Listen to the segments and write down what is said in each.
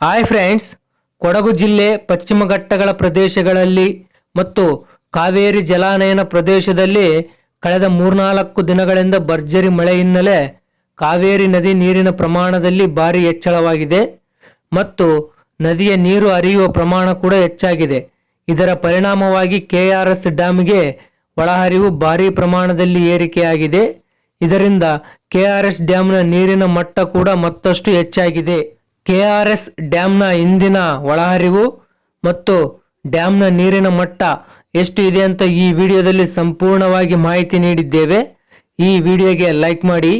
Hi friends, Kodagu ಜಿಲ್ಲೆ ಪಶ್ಚಿಮ ಘಟ್ಟಗಳ ಪ್ರದೇಶಗಳಲ್ಲಿ ಮತ್ತು ಕಾವೇರಿ ಜಲಾನಯನ ಪ್ರದೇಶದಲ್ಲಿ ಕಳೆದ ಮೂರ್ನಾಲ್ಕು ದಿನಗಳಿಂದ ಭರ್ಜರಿ ಮಳೆ ಹಿನ್ನೆಲೆ ಕಾವೇರಿ ನದಿ ನೀರಿನ ಪ್ರಮಾಣದಲ್ಲಿ ಭಾರಿ ಹೆಚ್ಚಳವಾಗಿದೆ ಮತ್ತು ನದಿಯ ನೀರು ಹರಿಯುವ ಪ್ರಮಾಣ ಕೂಡ ಹೆಚ್ಚಾಗಿದೆ. ಇದರ ಪರಿಣಾಮವಾಗಿ ಕೆಆರ್ಎಸ್ ಡ್ಯಾಮ್ಗೆ ಒಳಹರಿವು ಭಾರಿ ಪ್ರಮಾಣದಲ್ಲಿ ಏರಿಕೆಯಾಗಿದೆ. ಇದರಿಂದ ಕೆಆರ್ಎಸ್ ಡ್ಯಾಮ್ನ ನೀರಿನ ಮಟ್ಟ ಕೂಡ ಮತ್ತಷ್ಟು ಹೆಚ್ಚಾಗಿದೆ. ಕೆಆರ್ಎಸ್ ಡ್ಯಾಮ್ನ ಇಂದಿನ ಒಳಹರಿವು ಮತ್ತು ಡ್ಯಾಮ್ನ ನೀರಿನ ಮಟ್ಟ ಎಷ್ಟು ಇದೆ ಅಂತ ಈ ವಿಡಿಯೋದಲ್ಲಿ ಸಂಪೂರ್ಣವಾಗಿ ಮಾಹಿತಿ ನೀಡಿದ್ದೇವೆ. ಈ ವಿಡಿಯೋಗೆ ಲೈಕ್ ಮಾಡಿ.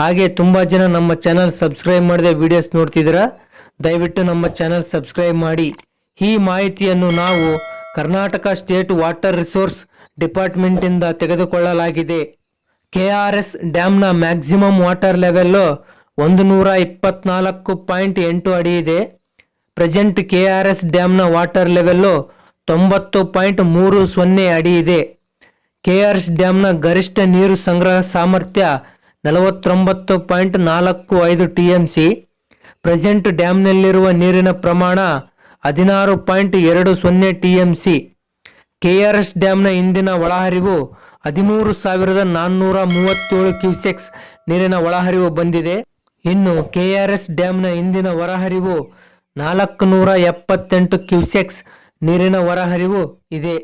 ಹಾಗೆ ತುಂಬ ಜನ ನಮ್ಮ ಚಾನಲ್ ಸಬ್ಸ್ಕ್ರೈಬ್ ಮಾಡದೆ ವಿಡಿಯೋಸ್ ನೋಡ್ತಿದ್ದೀರಾ? ದಯವಿಟ್ಟು ನಮ್ಮ ಚಾನಲ್ ಸಬ್ಸ್ಕ್ರೈಬ್ ಮಾಡಿ. ಈ ಮಾಹಿತಿಯನ್ನು ನಾವು ಕರ್ನಾಟಕ ಸ್ಟೇಟ್ ವಾಟರ್ ರಿಸೋರ್ಸ್ ಡಿಪಾರ್ಟ್ಮೆಂಟಿಂದ ತೆಗೆದುಕೊಳ್ಳಲಾಗಿದೆ. ಕೆ ಆರ್ ಎಸ್ ಡ್ಯಾಮ್ನ ಮ್ಯಾಕ್ಸಿಮಮ್ ವಾಟರ್ ಲೆವೆಲ್ಲು ಒಂದು ನೂರ ಇಪ್ಪತ್ನಾಲ್ಕು ಪಾಯಿಂಟ್ ಎಂಟು ಅಡಿ ಇದೆ. ಪ್ರೆಸೆಂಟ್ ಕೆ ಆರ್ ಎಸ್ ಡ್ಯಾಮ್ನ ವಾಟರ್ ಲೆವೆಲ್ಲು ತೊಂಬತ್ತು ಪಾಯಿಂಟ್ ಮೂರು ಸೊನ್ನೆ ಅಡಿ ಇದೆ. ಕೆ ಆರ್ ಎಸ್ ಡ್ಯಾಮ್ನ ಗರಿಷ್ಠ ನೀರು ಸಂಗ್ರಹ ಸಾಮರ್ಥ್ಯ ನಲವತ್ತೊಂಬತ್ತು ಪಾಯಿಂಟ್ ನಾಲ್ಕು ಐದು ಟಿ ಎಂ ಸಿ. ಪ್ರೆಸೆಂಟ್ ಡ್ಯಾಮ್ನಲ್ಲಿರುವ ನೀರಿನ ಪ್ರಮಾಣ ಹದಿನಾರು ಪಾಯಿಂಟ್ ಎರಡು ಸೊನ್ನೆ T M C. K R S ಡ್ಯಾಮ್ನ ಇಂದಿನ ಒಳಹರಿವು ಹದಿಮೂರು ಸಾವಿರದ ನಾನ್ನೂರ ಮೂವತ್ತೇಳು ಕ್ಯೂಸೆಕ್ಸ್ ನೀರಿನ ಒಳಹರಿವು ಬಂದಿದೆ. ಇನ್ನು ಕೆಆರ್ಎಸ್ ಡ್ಯಾಂನ ಇಂದಿನ ಹೊರಹರಿವು ನಾಲ್ಕು ನೂರ ಎಪ್ಪತ್ತೆಂಟು ಕ್ಯೂಸೆಕ್ಸ್ ನೀರಿನ ಹೊರಹರಿವು ಇದೆ.